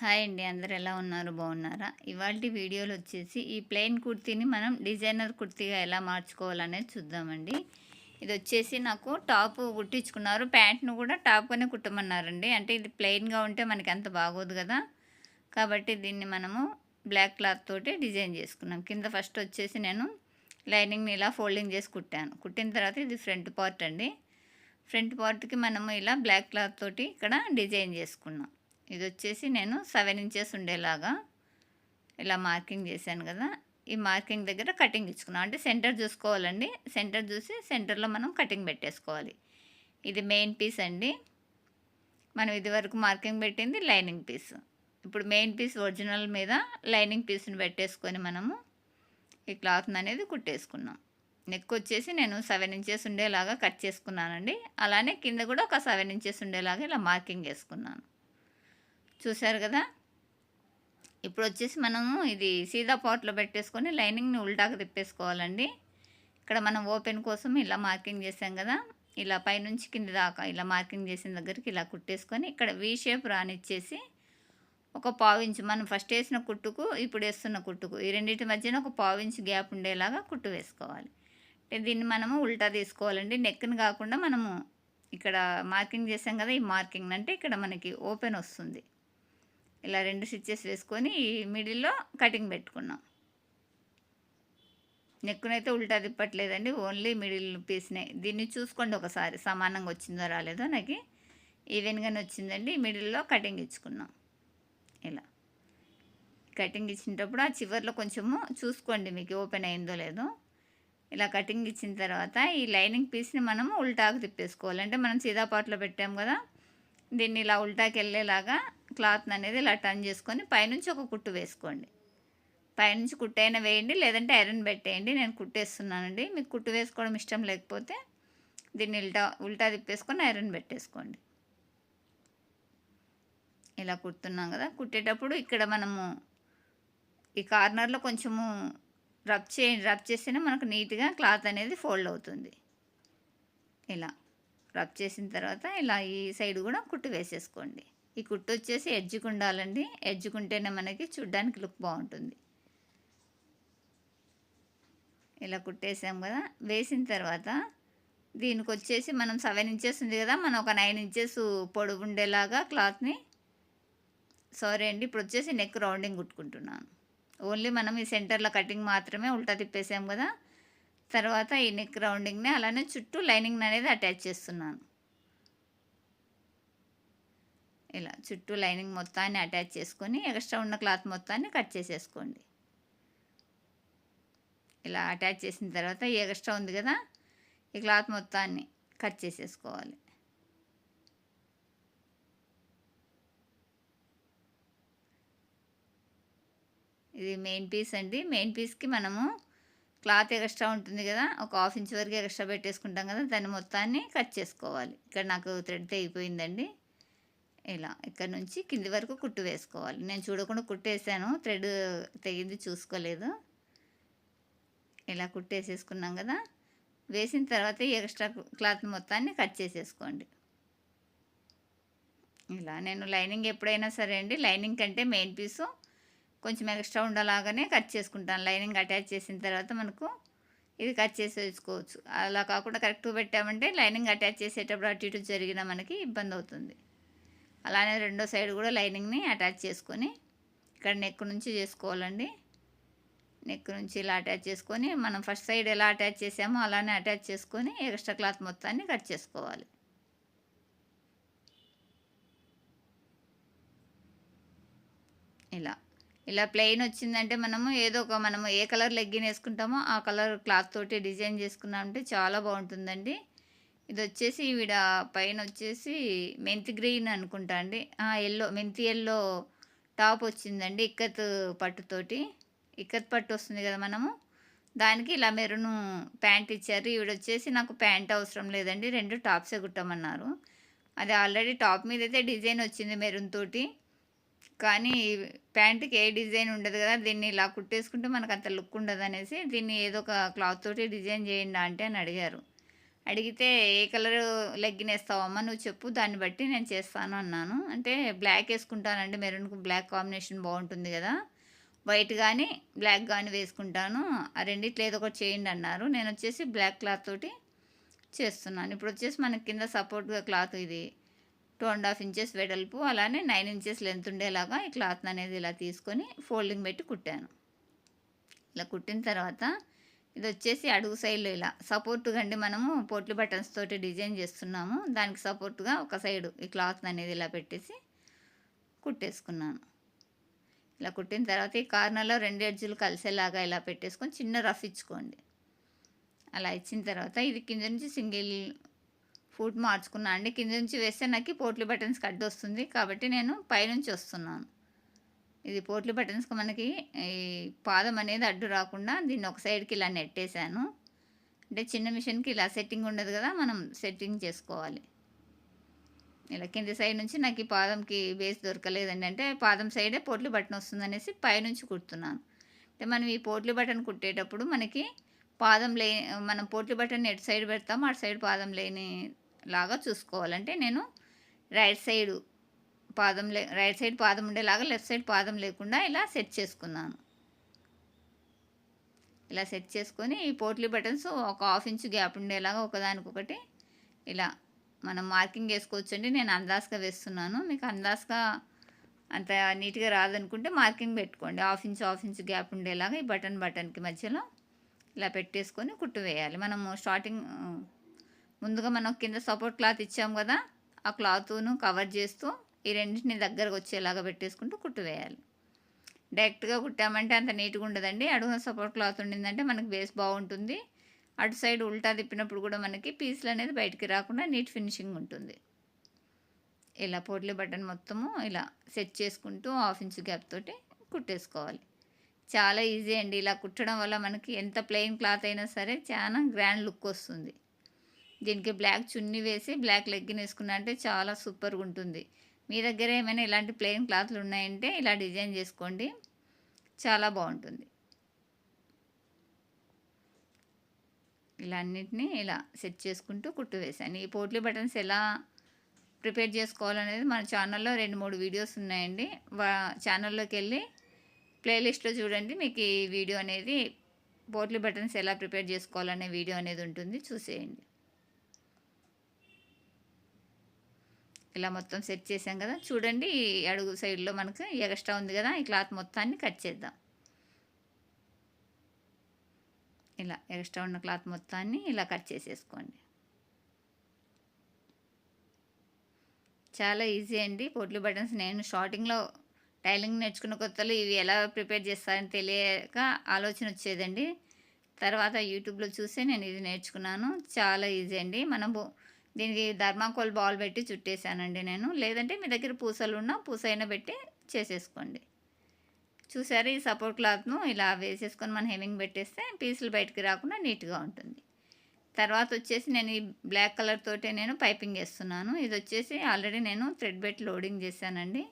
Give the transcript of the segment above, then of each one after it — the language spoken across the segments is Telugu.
హాయ్ అండి అందరు ఎలా ఉన్నారు? బాగున్నారా? ఇవాళ వీడియోలో వచ్చేసి ఈ ప్లెయిన్ కుర్తీని మనం డిజైనర్ కుర్తీగా ఎలా మార్చుకోవాలనేది చూద్దామండి. ఇది వచ్చేసి నాకు టాప్ కుట్టించుకున్నారు. ప్యాంట్ను కూడా టాప్గానే కుట్టమన్నారండి. అంటే ఇది ప్లెయిన్గా ఉంటే మనకి అంత బాగోదు కదా. కాబట్టి దీన్ని మనము బ్లాక్ క్లాత్ తోటి డిజైన్ చేసుకున్నాం. కింద ఫస్ట్ వచ్చేసి నేను లైనింగ్ని ఇలా ఫోల్డింగ్ చేసి కుట్టాను. కుట్టిన తర్వాత ఇది ఫ్రంట్ పార్ట్ అండి. ఫ్రంట్ పార్ట్కి మనము ఇలా బ్లాక్ క్లాత్ తోటి ఇక్కడ డిజైన్ చేసుకున్నాం. ఇది వచ్చేసి నేను సెవెన్ ఇంచెస్ ఉండేలాగా ఇలా మార్కింగ్ చేశాను కదా. ఈ మార్కింగ్ దగ్గర కటింగ్ ఇచ్చుకున్నాం. అంటే సెంటర్ చూసుకోవాలండి. సెంటర్ చూసి సెంటర్లో మనం కటింగ్ పెట్టేసుకోవాలి. ఇది మెయిన్ పీస్ అండి. మనం ఇది వరకు మార్కింగ్ పెట్టింది లైనింగ్ పీస్ ఇప్పుడు మెయిన్ పీస్ ఒరిజినల్ మీద లైనింగ్ పీస్ని పెట్టేసుకొని మనము ఈ క్లాత్ అనేది కుట్టేసుకున్నాం. నెక్ వచ్చేసి నేను సెవెన్ ఇంచెస్ ఉండేలాగా కట్ చేసుకున్నానండి. అలానే కింద కూడా ఒక సెవెన్ ఇంచెస్ ఉండేలాగా ఇలా మార్కింగ్ వేసుకున్నాను చూశారు కదా? ఇప్పుడు వచ్చేసి మనము ఇది సీదా పాట్లో పెట్టేసుకొని లైనింగ్ని ఉల్టాకు తిప్పేసుకోవాలండి. ఇక్కడ మనం ఓపెన్ కోసం ఇలా మార్కింగ్ చేసాం కదా? ఇలా పైనుంచి కింది దాకా ఇలా మార్కింగ్ చేసిన దగ్గరికి ఇలా కుట్టేసుకొని ఇక్కడ వీ షేప్ రానిచ్చేసి ఒక పావించు మనం ఫస్ట్ వేసిన కుట్టుకు ఇప్పుడు వేస్తున్న కుట్టుకు ఈ రెండింటి మధ్యన ఒక పావించు గ్యాప్ ఉండేలాగా కుట్టు వేసుకోవాలి. అంటే దీన్ని మనము ఉల్టా తీసుకోవాలండి. నెక్ని కాకుండా మనము ఇక్కడ మార్కింగ్ చేసాం కదా ఈ మార్కింగ్ అంటే ఇక్కడ మనకి ఓపెన్ వస్తుంది. ఇలా రెండు స్టిచ్చెస్ వేసుకొని ఈ మిడిల్లో కటింగ్ పెట్టుకున్నాం. నెక్కునైతే ఉల్టా తిప్పట్లేదండి ఓన్లీ మిడిల్ పీస్నే. దీన్ని చూసుకోండి ఒకసారి సమానంగా వచ్చిందో రాలేదో నాకు. ఈవెన్గానే వచ్చిందండి మిడిల్లో కటింగ్ ఇచ్చుకున్నాం. ఇలా. కటింగ్ ఇచ్చినప్పుడు ఆ చివరిలో కొంచెము చూసుకోండి మీకు ఓపెన్ అయిందో లేదో. ఇలా కటింగ్ ఇచ్చిన తర్వాత ఈ లైనింగ్ పీస్ని మనము ఉల్టాకు తిప్పేసుకోవాలి. అంటే మనం సీదాపాట్లో పెట్టాం కదా దీన్ని ఇలా ఉల్టాకి వెళ్ళేలాగా క్లాత్ అనేది ఇలా టర్న్ చేసుకొని పైనుంచి ఒక కుట్టు వేసుకోండి. పైనుంచి కుట్టైనా వేయండి లేదంటే ఐరన్ పెట్టేయండి. నేను కుట్టేస్తున్నానండి. మీకు కుట్టు వేసుకోవడం ఇష్టం లేకపోతే దీన్ని ఉల్టా ఉల్టా తిప్పేసుకొని ఐరన్ పెట్టేసుకోండి. ఇలా కుడుతున్నాం కదా. కుట్టేటప్పుడు ఇక్కడ మనము ఈ కార్నర్లో కొంచెము రబ్ చేయండి రబ్ చేస్తేనే మనకు నీట్గా క్లాత్ అనేది ఫోల్డ్ అవుతుంది. ఇలా రబ్ చేసిన తర్వాత ఇలా ఈ సైడ్ కూడా కుట్టు వేసేసుకోండి. ఈ కుట్టు వచ్చేసి ఎడ్జ్కి ఉండాలండి ఎడ్జ్కుంటేనే మనకి చూడ్డానికి లుక్ బాగుంటుంది. ఇలా కుట్టేసాం కదా. వేసిన తర్వాత దీనికి వచ్చేసి మనం సెవెన్ ఇంచెస్ ఉంది కదా మనం ఒక నైన్ ఇంచెస్ పొడవు ఉండేలాగా క్లాత్ని సారీ అండి ఇప్పుడు వచ్చేసి నెక్ రౌండింగ్ కుట్టుకుంటున్నాను. ఓన్లీ మనం ఈ సెంటర్లో కటింగ్ మాత్రమే ఉల్టా తిప్పేసాం కదా. తర్వాత ఈ నెక్ రౌండింగ్ని అలానే చుట్టూ లైనింగ్ అనేది అటాచ్ చేస్తున్నాను. ఇలా చుట్టూ లైనింగ్ మొత్తాన్ని అటాచ్ చేసుకొని ఎక్స్ట్రా ఉన్న క్లాత్ మొత్తాన్ని కట్ చేసేసుకోండి. ఇలా అటాచ్ చేసిన తర్వాత ఎక్స్ట్రా ఉంది కదా ఈ క్లాత్ మొత్తాన్ని కట్ చేసేసుకోవాలి. ఇది మెయిన్ పీస్ అండి. మెయిన్ పీస్కి మనము క్లాత్ ఎక్స్ట్రా ఉంటుంది కదా ఒక హాఫ్ ఇంచ్ వరకు ఎక్స్ట్రా పెట్టేసుకుంటాం కదా దాన్ని మొత్తాన్ని కట్ చేసుకోవాలి. ఇక్కడ నాకు థ్రెడ్ తెగిపోయిందండి. ఇలా ఇక్కడ నుంచి కింది వరకు కుట్టు వేసుకోవాలి. నేను చూడకుండా కుట్టేసాను. థ్రెడ్ తెగింది చూసుకోలేదు. ఇలా కుట్టేసేసుకున్నాం కదా. వేసిన తర్వాత ఎక్స్ట్రా క్లాత్ మొత్తాన్ని కట్ చేసేసుకోండి. ఇలా నేను లైనింగ్ ఎప్పుడైనా సరే అండి లైనింగ్ కంటే మెయిన్ పీసు కొంచెం ఎక్స్ట్రా ఉండలాగానే కట్ చేసుకుంటాను. లైనింగ్ అటాచ్ చేసిన తర్వాత మనకు ఇది కట్ చేసేసుకోవచ్చు. అలా కాకుండా కరెక్ట్గా పెట్టామంటే లైనింగ్ అటాచ్ చేసేటప్పుడు అటు ఇటు జరిగిన మనకి ఇబ్బంది అవుతుంది. అలానే రెండో సైడ్ కూడా లైనింగ్ని అటాచ్ చేసుకొని ఇక్కడ నెక్ నుంచి చేసుకోవాలండి. నెక్ నుంచి ఇలా అటాచ్ చేసుకొని మనం ఫస్ట్ సైడ్ ఎలా అటాచ్ చేసామో అలానే అటాచ్ చేసుకొని ఎక్స్ట్రా క్లాత్ మొత్తాన్ని కట్ చేసుకోవాలి. ఇలా. ఇలా ప్లెయిన్ వచ్చిందంటే మనము ఏదో ఒక మనము ఏ కలర్ లెగ్గిన్ వేసుకుంటామో ఆ కలర్ క్లాత్ తోటి డిజైన్ చేసుకున్నామంటే చాలా బాగుంటుందండి. ఇది వచ్చేసి ఈవిడ పైన వచ్చేసి మెంతి గ్రీన్ అనుకుంటా అండి. ఎల్లో మెంతి ఎల్లో టాప్ వచ్చిందండి ఇక్కత్ పట్టుతోటి. ఇక్కత్ పట్టు వస్తుంది కదా మనము. దానికి ఇలా మెరును ప్యాంట్ ఇచ్చారు. ఈవిడ వచ్చేసి నాకు ప్యాంట్ అవసరం లేదండి. రెండు టాప్సే కుట్టమన్నారు. అది ఆల్రెడీ టాప్ మీద అయితే డిజైన్ వచ్చింది మెరూన్ తోటి. కానీ ప్యాంటుకి ఏ డిజైన్ ఉండదు కదా. దీన్ని ఇలా కుట్టేసుకుంటే మనకు అంత లుక్ ఉండదు అనేసి దీన్ని ఏదో ఒక క్లాత్ తోటి డిజైన్ చేయండి అంటే అని అడిగారు. అడిగితే ఏ కలర్ లెగ్గిన్ వేస్తావమ్మా నువ్వు చెప్పు దాన్ని బట్టి నేను చేస్తాను అన్నాను. అంటే బ్లాక్ వేసుకుంటానండి మెరూన్కు బ్లాక్ కాంబినేషన్ బాగుంటుంది కదా. వైట్ కానీ బ్లాక్ కానీ వేసుకుంటాను. ఆ రెండిట్లో ఏదో ఒకటి చేయండి అన్నారు. నేను వచ్చేసి బ్లాక్ క్లాత్ తోటి చేస్తున్నాను. ఇప్పుడు వచ్చేసి మనకి కింద సపోర్ట్గా క్లాత్ ఇది. టూ అండ్ హాఫ్ ఇంచెస్ వెడల్పు అలానే నైన్ ఇంచెస్ లెంత్ ఉండేలాగా ఈ క్లాత్ అనేది ఇలా తీసుకొని ఫోల్డింగ్ పెట్టి కుట్టాను. ఇలా కుట్టిన తర్వాత ఇది వచ్చేసి అడుగు సైడ్లో ఇలా. సపోర్ట్గా అండి మనము పోట్లి బటన్స్ తోటి డిజైన్ చేస్తున్నాము. దానికి సపోర్ట్గా ఒక సైడు ఈ క్లాత్ అనేది ఇలా పెట్టేసి కుట్టేసుకున్నాను. ఇలా కుట్టిన తర్వాత ఈ కార్నర్లో రెండు ఎడ్జులు కలిసేలాగా ఇలా పెట్టేసుకొని చిన్న రఫ్ ఇచ్చుకోండి. అలా ఇచ్చిన తర్వాత ఇది కింద నుంచి సింగిల్ ఫుట్ మార్చుకున్నాను అండి. కింద నుంచి వేస్తే నాకు పోట్లు బటన్స్ కట్ వస్తుంది. కాబట్టి నేను పైనుంచి వస్తున్నాను. ఇది పోట్లు బటన్స్కి మనకి ఈ పాదం అనేది అడ్డు రాకుండా దీన్ని ఒక సైడ్కి ఇలా నెట్టేశాను. అంటే చిన్న మిషన్కి ఇలా సెట్టింగ్ ఉండదు కదా మనం సెట్టింగ్ చేసుకోవాలి. ఇలా కింది సైడ్ నుంచి నాకు ఈ పాదంకి బేస్ దొరకలేదండి అంటే పాదం సైడే పోట్లు బటన్ వస్తుంది అనేసి పైనుంచి కుడుతున్నాను. అంటే మనం ఈ పోట్లు బటన్ కుట్టేటప్పుడు మనకి పాదం లే మనం పోట్లు బటన్ ఎటు సైడ్ పెడతామో అటు సైడ్ పాదం లేని లాగా చూసుకోవాలంటే నేను రైట్ సైడు పాదం లే రైట్ సైడ్ పాదం ఉండేలాగా లెఫ్ట్ సైడ్ పాదం లేకుండా ఇలా సెట్ చేసుకున్నాను. ఇలా సెట్ చేసుకొని ఈ పోట్లీ బటన్స్ ఒక హాఫ్ ఇంచ్ గ్యాప్ ఉండేలాగా ఒకదానికొకటి ఇలా మనం మార్కింగ్ వేసుకోవచ్చండి నేను అందాజగా వేస్తున్నాను. మీకు అందాజగా అంత నీట్గా రాదనుకుంటే మార్కింగ్ పెట్టుకోండి. Half inch half inch gap ఉండేలాగా ఈ బటన్ బటన్కి మధ్యలో ఇలా పెట్టేసుకొని కుట్టు వేయాలి. మనము స్టార్టింగ్ ముందుగా మనం కింద సపోర్ట్ క్లాత్ ఇచ్చాము కదా ఆ క్లాత్ను కవర్ చేస్తూ ఈ రెండింటిని దగ్గరకు వచ్చేలాగా పెట్టేసుకుంటూ కుట్టు వేయాలి. డైరెక్ట్గా కుట్టామంటే అంత నీట్గా ఉండదండి. అడుగున సపోర్ట్ క్లాత్ ఉండిందంటే మనకి బేస్ బాగుంటుంది. అటు సైడ్ ఉల్టా తిప్పినప్పుడు కూడా మనకి పీసులు అనేది బయటికి రాకుండా నీట్ ఫినిషింగ్ ఉంటుంది. ఇలా పోట్లీ బటన్ మొత్తము ఇలా సెట్ చేసుకుంటూ హాఫ్ ఇంచ్ గ్యాప్ తోటి కుట్టేసుకోవాలి. చాలా ఈజీ అండి. ఇలా కుట్టడం వల్ల మనకి ఎంత ప్లెయిన్ క్లాత్ అయినా సరే చాలా గ్రాండ్ లుక్ వస్తుంది. దీనికి బ్లాక్ చున్నీ వేసి బ్లాక్ లెగ్గిన్ వేసుకున్నా అంటే చాలా సూపర్గా ఉంటుంది. మీ దగ్గర ఏమైనా ఇలాంటి ప్లెయిన్ క్లాత్లు ఉన్నాయంటే ఇలా డిజైన్ చేసుకోండి. చాలా బాగుంటుంది. ఇలా అన్నిటినీ ఇలా సెట్ చేసుకుంటూ కుట్టు వేసాను ఈ పోట్లీ బటన్స్ ఎలా ప్రిపేర్ చేసుకోవాలనేది మన ఛానల్లో రెండు మూడు వీడియోస్ ఉన్నాయండి. వా ఛానల్లోకి వెళ్ళి ప్లేలిస్ట్లో చూడండి. మీకు ఈ వీడియో అనేది పోట్లీ బటన్స్ ఎలా ప్రిపేర్ చేసుకోవాలనే వీడియో అనేది ఉంటుంది. చూసేయండి. ఇలా మొత్తం సెట్ చేసాం కదా. చూడండి అడుగు సైడ్లో మనకు ఎగస్ట్రా ఉంది కదా ఈ క్లాత్ మొత్తాన్ని కట్ చేద్దాం. ఇలా ఎగస్ట్రా ఉన్న క్లాత్ మొత్తాన్ని ఇలా కట్ చేసేసుకోండి. చాలా ఈజీ అండి. పొట్లు బటన్స్ నేను షార్టింగ్లో టైలింగ్ నేర్చుకున్న కొత్తలో ఇవి ఎలా ప్రిపేర్ చేస్తారని తెలియక ఆలోచన వచ్చేదండి. తర్వాత యూట్యూబ్లో చూసి నేను ఇది నేర్చుకున్నాను. చాలా ఈజీ అండి. మనము దీనికి ధర్మాకోల్ బాల్ పెట్టి చుట్టేసానండి నేను. లేదంటే మీ దగ్గర పూసలు ఉన్న పూస అయినా పెట్టి చేసేసుకోండి. చూసారు ఈ సపోర్ట్ క్లాత్ను ఇలా వేసేసుకొని మనం హెమింగ్ పెట్టేస్తే పీసులు బయటికి రాకుండా నీట్గా ఉంటుంది. తర్వాత వచ్చేసి నేను ఈ బ్లాక్ కలర్ తోటే నేను పైపింగ్ వేస్తున్నాను. ఇది వచ్చేసి ఆల్రెడీ నేను థ్రెడ్ పెట్టి లోడింగ్ చేశానండి.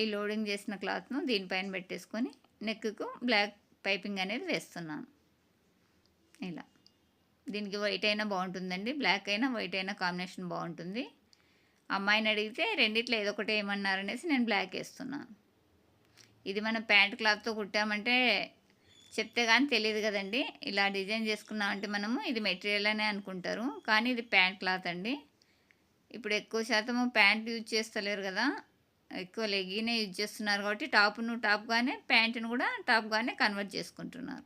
ఈ లోడింగ్ చేసిన క్లాత్ను దీనిపైన పెట్టేసుకొని నెక్కు బ్లాక్ పైపింగ్ అనేది వేస్తున్నాను. ఇలా. దీనికి వైట్ అయినా బాగుంటుందండి. బ్లాక్ అయినా వైట్ అయినా కాంబినేషన్ బాగుంటుంది. అమ్మాయిని అడిగితే రెండిట్లో ఏదో ఒకటి ఏమన్నారనేసి నేను బ్లాక్ వేస్తున్నాను ఇది మనం ప్యాంట్ క్లాత్తో కుట్టామంటే చెప్తే కానీ తెలియదు కదండి. ఇలా డిజైన్ చేసుకున్నామంటే మనము ఇది మెటీరియల్ అనే అనుకుంటారు. కానీ ఇది ప్యాంట్ క్లాత్ అండి. ఇప్పుడు ఎక్కువ శాతము ప్యాంట్ యూజ్ చేస్తలేరు కదా. ఎక్కువ లెగ్గినే యూజ్ చేస్తున్నారు కాబట్టి టాప్ను టాప్గానే ప్యాంటును కూడా టాప్గానే కన్వర్ట్ చేసుకుంటున్నారు.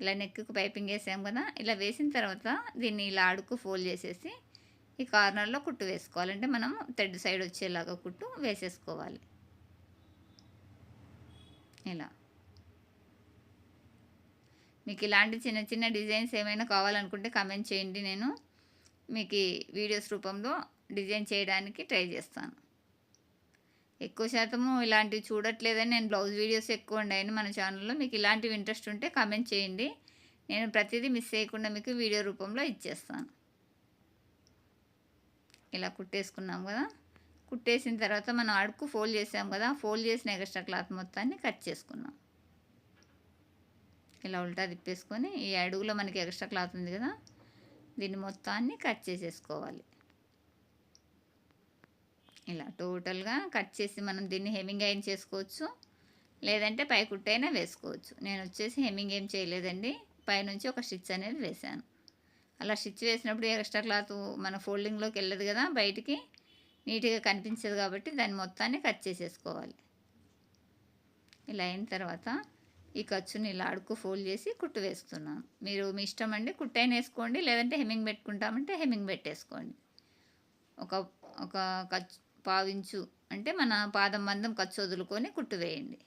ఇలా నెక్కు పైపింగ్ వేసాం కదా ఇలా వేసిన తర్వాత దీన్ని ఇలా అడుగు ఫోల్డ్ చేసేసి ఈ కార్నర్లో కుట్టు వేసుకోవాలంటే మనం థ్రెడ్ సైడ్ వచ్చేలాగా కుట్టు వేసేసుకోవాలి. ఇలా. మీకు ఇలాంటి చిన్న చిన్న డిజైన్స్ ఏమైనా కావాలనుకుంటే కమెంట్ చేయండి. నేను మీకు వీడియోస్ రూపంలో డిజైన్ చేయడానికి ట్రై చేస్తాను. ఎక్కువ శాతము ఇలాంటివి చూడట్లేదని నేను బ్లౌజ్ వీడియోస్ ఎక్కువ ఉండాయని మన ఛానల్లో. మీకు ఇలాంటివి ఇంట్రెస్ట్ ఉంటే కామెంట్ చేయండి. నేను ప్రతిదీ మిస్ చేయకుండా మీకు వీడియో రూపంలో ఇచ్చేస్తాను. ఇలా కుట్టేసుకున్నాం కదా. కుట్టేసిన తర్వాత మనం అడుగు ఫోల్డ్ చేసాం కదా. ఫోల్డ్ చేసిన ఎక్స్ట్రా క్లాత్ మొత్తాన్ని కట్ చేసుకున్నాం. ఇలా ఉల్టా తిప్పేసుకొని ఈ అడుగులో మనకి ఎక్స్ట్రా క్లాత్ ఉంది కదా. దీన్ని మొత్తాన్ని కట్ చేసేసుకోవాలి. ఇలా టోటల్గా కట్ చేసి మనం దీన్ని హెమ్మింగ్ అయిన చేసుకోవచ్చు. లేదంటే పై కుట్టైనా వేసుకోవచ్చు. నేను వచ్చేసి హెమ్మింగ్ ఏం చేయలేదండి. పైనుంచి ఒక స్టిచ్ అనేది వేశాను. అలా స్టిచ్ వేసినప్పుడు ఎక్స్ట్రా క్లాత్ మన ఫోల్డింగ్లోకి వెళ్ళదు కదా బయటికి. నీట్గా కనిపించదు కాబట్టి దాన్ని మొత్తాన్ని కట్ చేసేసుకోవాలి. ఇలా అయిన తర్వాత ఈ ఖర్చుని ఇలా అడుక్కు ఫోల్డ్ చేసి కుట్టు వేస్తున్నాను. మీరు మీ ఇష్టం అండి కుట్టైన వేసుకోండి. లేదంటే హెమ్మింగ్ పెట్టుకుంటామంటే హెమ్మింగ్ పెట్టేసుకోండి. ఒక ఒక ఖర్చు పావించు. అంటే మన పాదం మందం ఖర్చు వదులుకొని కుట్టు వేయండి.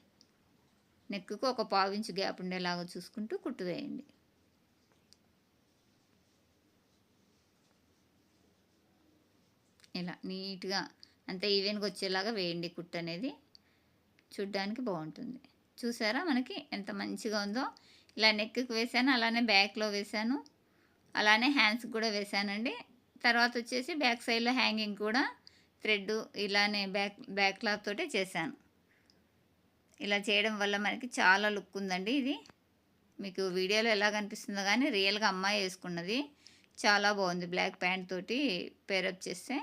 నెక్కు ఒక పావించు గ్యాప్ ఉండేలాగా చూసుకుంటూ కుట్టు వేయండి. ఇలా నీట్గా అంత ఈవెన్గా వచ్చేలాగా వేయండి కుట్టు అనేది. చూడ్డానికి బాగుంటుంది. చూసారా మనకి ఎంత మంచిగా ఉందో? ఇలా నెక్కి వేసాను అలానే బ్యాక్లో వేసాను అలానే హ్యాండ్స్కి కూడా వేసానండి. తర్వాత వచ్చేసి బ్యాక్ సైడ్లో హ్యాంగింగ్ కూడా థ్రెడ్ ఇలానే బ్యాక్ బ్యాక్ క్లాత్ తోటే చేశాను. ఇలా చేయడం వల్ల మనకి చాలా లుక్ ఉందండి ఇది. మీకు వీడియోలో ఎలా కనిపిస్తుందో కానీ రియల్గా అమ్మాయి వేసుకున్నది చాలా బాగుంది. బ్లాక్ ప్యాంట్ తోటి పేరప్ చేస్తే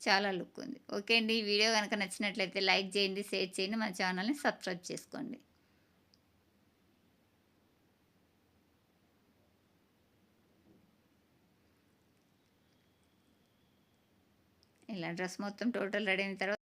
చాలా లుక్ ఉంది. ఓకే అండి ఈ వీడియో కనుక నచ్చినట్లయితే లైక్ చేయండి షేర్ చేయండి మన ఛానల్ని సబ్స్క్రైబ్ చేసుకోండి. ఇలా డ్రెస్ మొత్తం టోటల్ రెడీ అయిన తర్వాత